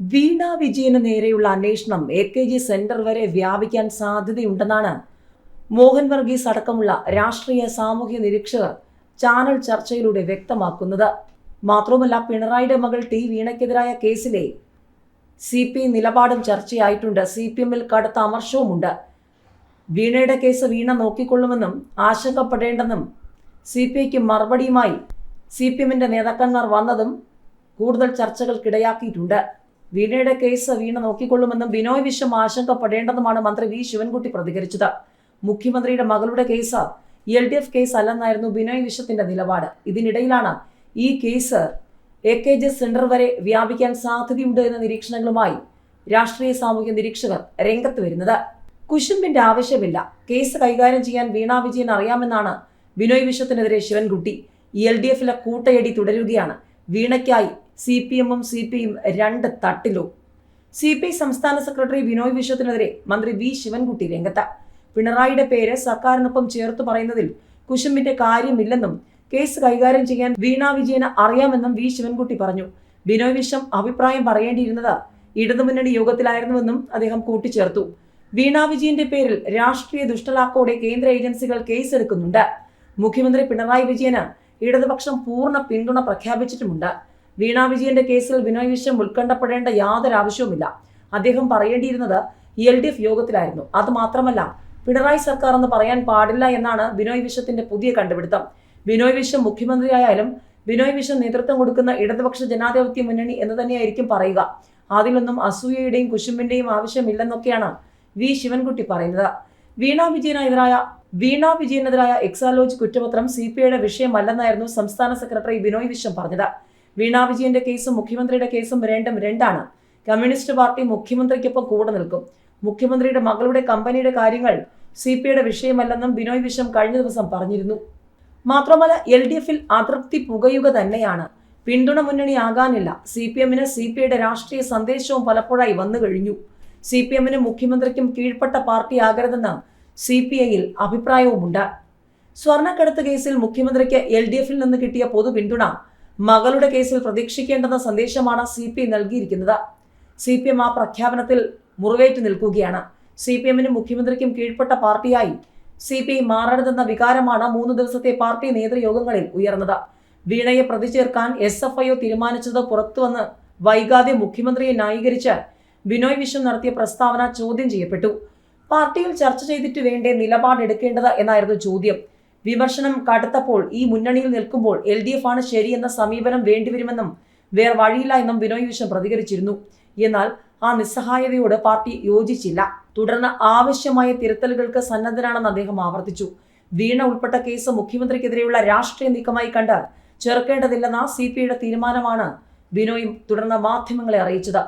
വീണ വിജയന് നേരെയുള്ള അന്വേഷണം A K G centre വരെ വ്യാപിക്കാൻ സാധ്യതയുണ്ടെന്നാണ് മോഹൻ വർഗീസ് അടക്കമുള്ള രാഷ്ട്രീയ സാമൂഹ്യ നിരീക്ഷകർ ചാനൽ ചർച്ചയിലൂടെ വ്യക്തമാക്കുന്നത്. മാത്രവുമല്ല പിണറായിയുടെ മകൾ ടി വീണയ്ക്കെതിരായ കേസിലെ സി പി നിലപാടും ചർച്ചയായിട്ടുണ്ട്. സി പി എമ്മിൽ കടുത്ത അമർഷവുമുണ്ട്. വീണയുടെ കേസ് വീണ നോക്കിക്കൊള്ളുമെന്നും ആശങ്കപ്പെടേണ്ടെന്നും സി പി ഐക്ക് മറുപടിയുമായി സി പി എമ്മിന്റെ നേതാക്കന്മാർ വന്നതും കൂടുതൽ ചർച്ചകൾക്കിടയാക്കിയിട്ടുണ്ട്. വീണയുടെ കേസ് വീണ നോക്കിക്കൊള്ളുമെന്നും ബിനോയ് വിശ്വം ആശങ്കപ്പെടേണ്ടെന്നുമാണ് മന്ത്രി വി. ശിവൻകുട്ടി പ്രതികരിച്ചത്. മുഖ്യമന്ത്രിയുടെ മകളുടെ case L D F case അല്ലെന്നായിരുന്നു Binoy വിശ്വത്തിന്റെ നിലപാട്. ഇതിനിടയിലാണ് ഈ case A K G centre വരെ വ്യാപിക്കാൻ സാധ്യതയുണ്ട് എന്ന നിരീക്ഷണങ്ങളുമായി രാഷ്ട്രീയ സാമൂഹ്യ നിരീക്ഷകർ രംഗത്ത് വരുന്നത്. കുശുമ്പിന്റെ ആവശ്യമില്ല. കേസ് കൈകാര്യം ചെയ്യാൻ വീണ വിജയൻ അറിയാമെന്നാണ് ബിനോയ് വിശ്വത്തിനെതിരെ ശിവൻകുട്ടി. എൽ ഡി എഫിലെ കൂട്ടയടി തുടരുകയാണ്. വീണയ്ക്കായി സി പി എമ്മും സി പി ഐയും രണ്ട് തട്ടിലോ. സി പി ഐ സംസ്ഥാന സെക്രട്ടറി ബിനോയ് വിശ്വത്തിനെതിരെ മന്ത്രി വി ശിവൻകുട്ടി രംഗത്ത്. പിണറായിയുടെ പേര് സർക്കാരിനൊപ്പം ചേർത്ത് പറയുന്നതിൽ കുശുമ്പിന്റെ കാര്യമില്ലെന്നും കേസ് കൈകാര്യം ചെയ്യാൻ വീണ വിജയന് അറിയാമെന്നും വി ശിവൻകുട്ടി പറഞ്ഞു. ബിനോയ് വിശ്വം അഭിപ്രായം പറയേണ്ടിയിരുന്നത് ഇടതുമുന്നണി യോഗത്തിലായിരുന്നുവെന്നും അദ്ദേഹം കൂട്ടിച്ചേർത്തു. വീണ വിജയന്റെ പേരിൽ രാഷ്ട്രീയ ദുഷ്ടലാക്കോടെ കേന്ദ്ര ഏജൻസികൾ കേസെടുക്കുന്നുണ്ട്. മുഖ്യമന്ത്രി പിണറായി വിജയന് ഇടതുപക്ഷം പൂർണ പിന്തുണ പ്രഖ്യാപിച്ചിട്ടുമുണ്ട്. വീണ വിജയന്റെ കേസിൽ ബിനോയ് വിശ്വം ഉത്കണ്ഠപ്പെടേണ്ട യാതൊരു ആവശ്യവുമില്ല. അദ്ദേഹം പറയേണ്ടിയിരുന്നത് എൽ ഡി എഫ് യോഗത്തിലായിരുന്നു. അത് മാത്രമല്ല പിണറായി സർക്കാർ എന്ന് പറയാൻ പാടില്ല എന്നാണ് ബിനോയ് വിശ്വത്തിന്റെ പുതിയ കണ്ടുപിടുത്തം. ബിനോയ് വിശ്വം മുഖ്യമന്ത്രിയായാലും ബിനോയ് വിശ്വം നേതൃത്വം കൊടുക്കുന്ന ഇടതുപക്ഷ ജനാധിപത്യ മുന്നണി എന്ന് തന്നെയായിരിക്കും പറയുക. അതിലൊന്നും അസൂയയുടെയും കുശുമ്പിന്റെയും ആവശ്യമില്ലെന്നൊക്കെയാണ് വി ശിവൻകുട്ടി പറയുന്നത്. വീണ വിജയനെതിരായ വീണ വിജയനെതിരായ എക്സാലോജി കുറ്റപത്രം സി പി ഐയുടെ വിഷയമല്ലെന്നായിരുന്നു സംസ്ഥാന സെക്രട്ടറി ബിനോയ് വിശ്വം പറഞ്ഞത്. വീണ വിജയന്റെ കേസും മുഖ്യമന്ത്രിയുടെ കേസും രണ്ടും രണ്ടാണ്. കമ്മ്യൂണിസ്റ്റ് പാർട്ടി മുഖ്യമന്ത്രിക്കൊപ്പം കൂടെ നിൽക്കും. മുഖ്യമന്ത്രിയുടെ മകളുടെ കമ്പനിയുടെ കാര്യങ്ങൾ സി പി ഐയുടെ വിഷയമല്ലെന്നും ബിനോയ് വിശ്വം കഴിഞ്ഞ ദിവസം പറഞ്ഞിരുന്നു. മാത്രമല്ല എൽ ഡി എഫിൽ അതൃപ്തി പുകയുക തന്നെയാണ്. പിന്തുണ മുന്നണിയാകാനില്ല. സി പി എമ്മിന് സി പി ഐയുടെ രാഷ്ട്രീയ സന്ദേശവും പലപ്പോഴായി വന്നു കഴിഞ്ഞു. സി പി എമ്മിന് മുഖ്യമന്ത്രിക്കും കീഴ്പ്പെട്ട പാർട്ടിയാകരുതെന്ന് സി പി ഐയിൽ അഭിപ്രായവുമുണ്ട്. സ്വർണക്കടത്ത് കേസിൽ മുഖ്യമന്ത്രിക്ക് എൽ ഡി എഫിൽ നിന്ന് കിട്ടിയ പൊതു പിന്തുണ മകളുടെ കേസിൽ പ്രതീക്ഷിക്കേണ്ടെന്ന സന്ദേശമാണ് സി പി നൽകിയിരിക്കുന്നത്. സി പി എം ആ പ്രഖ്യാപനത്തിൽ മുറിവേറ്റ് നിൽക്കുകയാണ്. സി പി എമ്മിനും മുഖ്യമന്ത്രിക്കും കീഴ്പ്പെട്ട പാർട്ടിയായി സി പി ഐ മാറരുതെന്ന വികാരമാണ് മൂന്ന് ദിവസത്തെ പാർട്ടി നേതൃയോഗങ്ങളിൽ ഉയർന്നത്. വീണയെ പ്രതി ചേർക്കാൻ എസ് എഫ് ഐ ഒ തീരുമാനിച്ചത് പുറത്തുവന്ന് വൈകാതെ മുഖ്യമന്ത്രിയെ ന്യായീകരിച്ച് ബിനോയ് വിശ്വം നടത്തിയ പ്രസ്താവന ചോദ്യം ചെയ്യപ്പെട്ടു. പാർട്ടിയിൽ ചർച്ച ചെയ്തിട്ട് വേണ്ടേ നിലപാടെടുക്കേണ്ടത് എന്നായിരുന്നു ചോദ്യം. വിമർശനം കടുത്തപ്പോൾ ഈ മുന്നണിയിൽ നിൽക്കുമ്പോൾ എൽ ഡി എഫ് ആണ് ശരിയെന്ന സമീപനം വേണ്ടിവരുമെന്നും വേറെ വഴിയില്ല എന്നും ബിനോയ് വിശ്വം പ്രതികരിച്ചിരുന്നു. എന്നാൽ ആ നിസ്സഹായതയോട് പാർട്ടി യോജിച്ചില്ല. തുടർന്ന് ആവശ്യമായ തിരുത്തലുകൾക്ക് സന്നദ്ധനാണെന്ന് അദ്ദേഹം ആവർത്തിച്ചു. വീണ ഉൾപ്പെട്ട കേസ് മുഖ്യമന്ത്രിക്കെതിരെയുള്ള രാഷ്ട്രീയ നീക്കമായി കണ്ട് ചെറുക്കേണ്ടതില്ലെന്ന സി പി ഐയുടെ തീരുമാനമാണ് ബിനോയും തുടർന്ന് മാധ്യമങ്ങളെ അറിയിച്ചത്.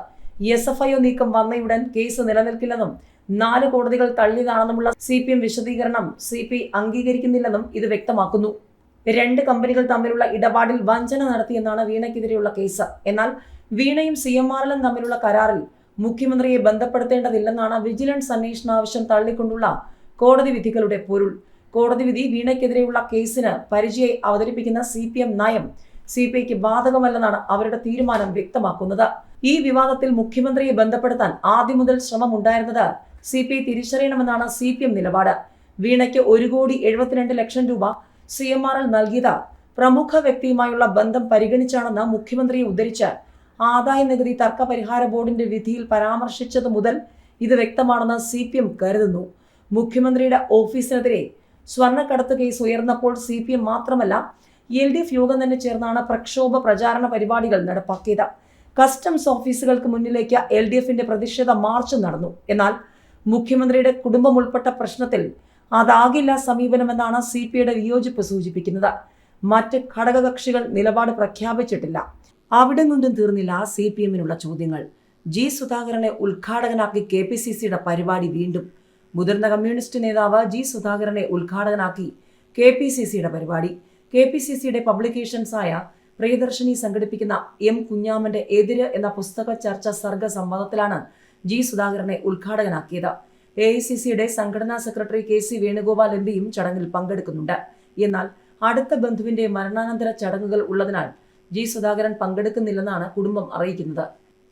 എസ് എഫ് ഐ ഒ നീക്കം വന്നയുടൻ കേസ് നിലനിൽക്കില്ലെന്നും നാല് കോടതികൾ തള്ളിയതാണെന്നുമുള്ള സി പി എം വിശദീകരണം സി പി അംഗീകരിക്കുന്നില്ലെന്നും ഇത് വ്യക്തമാക്കുന്നു. രണ്ട് കമ്പനികൾ തമ്മിലുള്ള ഇടപാടിൽ വഞ്ചന നടത്തിയെന്നാണ് വീണയ്ക്കെതിരെയുള്ള കേസ്. എന്നാൽ വീണയും സി എം ആർ എല്ലും തമ്മിലുള്ള കരാറിൽ മുഖ്യമന്ത്രിയെ ബന്ധപ്പെടുത്തേണ്ടതില്ലെന്നാണ് വിജിലൻസ് അന്വേഷണ ആവശ്യം തള്ളിക്കൊണ്ടുള്ള കോടതി വിധികളുടെ പൊരുൾ. കോടതി വിധി വീണയ്ക്കെതിരെയുള്ള കേസിന് പരിചയായി അവതരിപ്പിക്കുന്ന സി പി എം നയം സി പി ഐക്ക് ബാധകമല്ലെന്നാണ് അവരുടെ തീരുമാനം വ്യക്തമാക്കുന്നത്. ഈ വിവാദത്തിൽ മുഖ്യമന്ത്രിയെ ബന്ധപ്പെടുത്താൻ ആദ്യം മുതൽ ശ്രമമുണ്ടായിരുന്നത് സി പി ഐ തിരിച്ചറിയണമെന്നാണ് സി പി എം നിലപാട്. വീണയ്ക്ക് ഒരു കോടി എഴുപത്തിരണ്ട് ലക്ഷം രൂപ സി എം ആർ എൽ നൽകിയത് പ്രമുഖ വ്യക്തിയുമായുള്ള ബന്ധം പരിഗണിച്ചാണെന്ന് മുഖ്യമന്ത്രിയെ ഉദ്ധരിച്ച് ആദായ നികുതി തർക്ക പരിഹാര ബോർഡിന്റെ വിധിയിൽ പരാമർശിച്ചത് മുതൽ ഇത് വ്യക്തമാണെന്ന് സി പി എം കരുതുന്നു. മുഖ്യമന്ത്രിയുടെ ഓഫീസിനെതിരെ സ്വർണക്കടത്ത് കേസ് ഉയർന്നപ്പോൾ സി പി എം മാത്രമല്ല എൽ ഡി എഫ് യോഗം തന്നെ ചേർന്നാണ് പ്രക്ഷോഭ പ്രചാരണ പരിപാടികൾ നടപ്പാക്കിയത്. കസ്റ്റംസ് ഓഫീസുകൾക്ക് മുന്നിലേക്ക് എൽ ഡി എഫിന്റെ പ്രതിഷേധ മാർച്ച് നടന്നു. എന്നാൽ മുഖ്യമന്ത്രിയുടെ കുടുംബം ഉൾപ്പെട്ട പ്രശ്നത്തിൽ അതാകില്ല സമീപനമെന്നാണ് സി പി ഐയുടെ വിയോജിപ്പ് സൂചിപ്പിക്കുന്നത്. മറ്റ് ഘടകകക്ഷികൾ നിലപാട് പ്രഖ്യാപിച്ചിട്ടില്ല. അവിടെ നിന്നും തീർന്നില്ല സി പി എമ്മിനുള്ള ചോദ്യങ്ങൾ. ജി സുധാകരനെ ഉദ്ഘാടകനാക്കി കെ പി സി സിയുടെ പരിപാടി വീണ്ടും. മുതിർന്ന കമ്മ്യൂണിസ്റ്റ് നേതാവ് ജി സുധാകരനെ ഉദ്ഘാടകനാക്കി കെ പി സി സിയുടെ പരിപാടി. കെ പി സി സിയുടെ പബ്ലിക്കേഷൻസായ പ്രിയദർശിനി സംഘടിപ്പിക്കുന്ന എം കുഞ്ഞാമന്റെ എതിര് എന്ന പുസ്തക ചർച്ച സർഗ സംവാദത്തിലാണ് ജി സുധാകരനെ ഉദ്ഘാടകനാക്കിയത്. എ ഐ സി സിയുടെ സംഘടനാ secretary K C Venugopal M ചടങ്ങിൽ പങ്കെടുക്കുന്നുണ്ട്. എന്നാൽ അടുത്ത ബന്ധുവിന്റെ മരണാനന്തര ചടങ്ങുകൾ ഉള്ളതിനാൽ ജി സുധാകരൻ പങ്കെടുക്കുന്നില്ലെന്നാണ് കുടുംബം അറിയിക്കുന്നത്.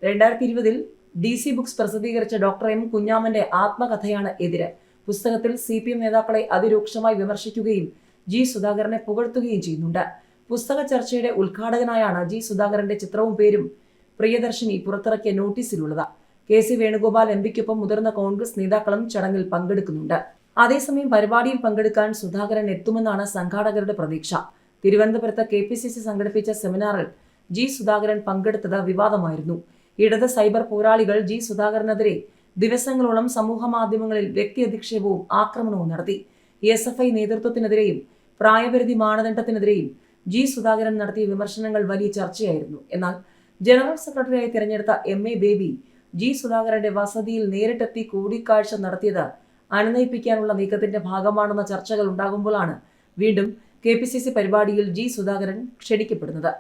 രണ്ടായിരത്തി ഇരുപതിൽ ഡി സി ബുക്സ് പ്രസിദ്ധീകരിച്ച ഡോക്ടർ എം കുഞ്ഞാമന്റെ ആത്മകഥയാണ് എതിര്. പുസ്തകത്തിൽ സി പി എം നേതാക്കളെ അതിരൂക്ഷമായി വിമർശിക്കുകയും ജി സുധാകരനെ പുകഴ്ത്തുകയും ചെയ്യുന്നുണ്ട്. പുസ്തക ചർച്ചയുടെ ഉദ്ഘാടകനായാണ് ജി സുധാകരന്റെ ചിത്രവും പേരും പ്രിയദർശിനി പുറത്തിറക്കിയ നോട്ടീസിലുള്ളത്. കെ സി വേണുഗോപാൽ എം പിക്കൊപ്പം മുതിർന്ന കോൺഗ്രസ് നേതാക്കളും ചടങ്ങിൽ പങ്കെടുക്കുന്നുണ്ട്. അതേസമയം പരിപാടിയിൽ പങ്കെടുക്കാൻ സുധാകരൻ എത്തുമെന്നാണ് സംഘാടകരുടെ പ്രതീക്ഷ. തിരുവനന്തപുരത്ത് കെ പി സി സി സംഘടിപ്പിച്ച സെമിനാറിൽ ജി സുധാകരൻ പങ്കെടുത്തത് വിവാദമായിരുന്നു. ഇടത് സൈബർ പോരാളികൾ ജി സുധാകരനെതിരെ ദിവസങ്ങളോളം സമൂഹ മാധ്യമങ്ങളിൽ വ്യക്തി അധിക്ഷേപവും ആക്രമണവും നടത്തി. എസ് എഫ് ഐ നേതൃത്വത്തിനെതിരെയും പ്രായപരിധി മാനദണ്ഡത്തിനെതിരെയും ജി സുധാകരൻ നടത്തിയ വിമർശനങ്ങൾ വലിയ ചർച്ചയായിരുന്നു. എന്നാൽ ജനറൽ സെക്രട്ടറിയായി തിരഞ്ഞെടുത്ത എം എ ബേബി ജി സുധാകരന്റെ വസതിയിൽ നേരിട്ടെത്തി കൂടിക്കാഴ്ച നടത്തിയത് അനുനയിപ്പിക്കാനുള്ള നീക്കത്തിന്റെ ഭാഗമാണെന്ന ചർച്ചകൾ ഉണ്ടാകുമ്പോഴാണ് വീണ്ടും കെ പി സി സി പരിപാടിയിൽ ജി സുധാകരൻ ക്ഷണിക്കപ്പെടുന്നത്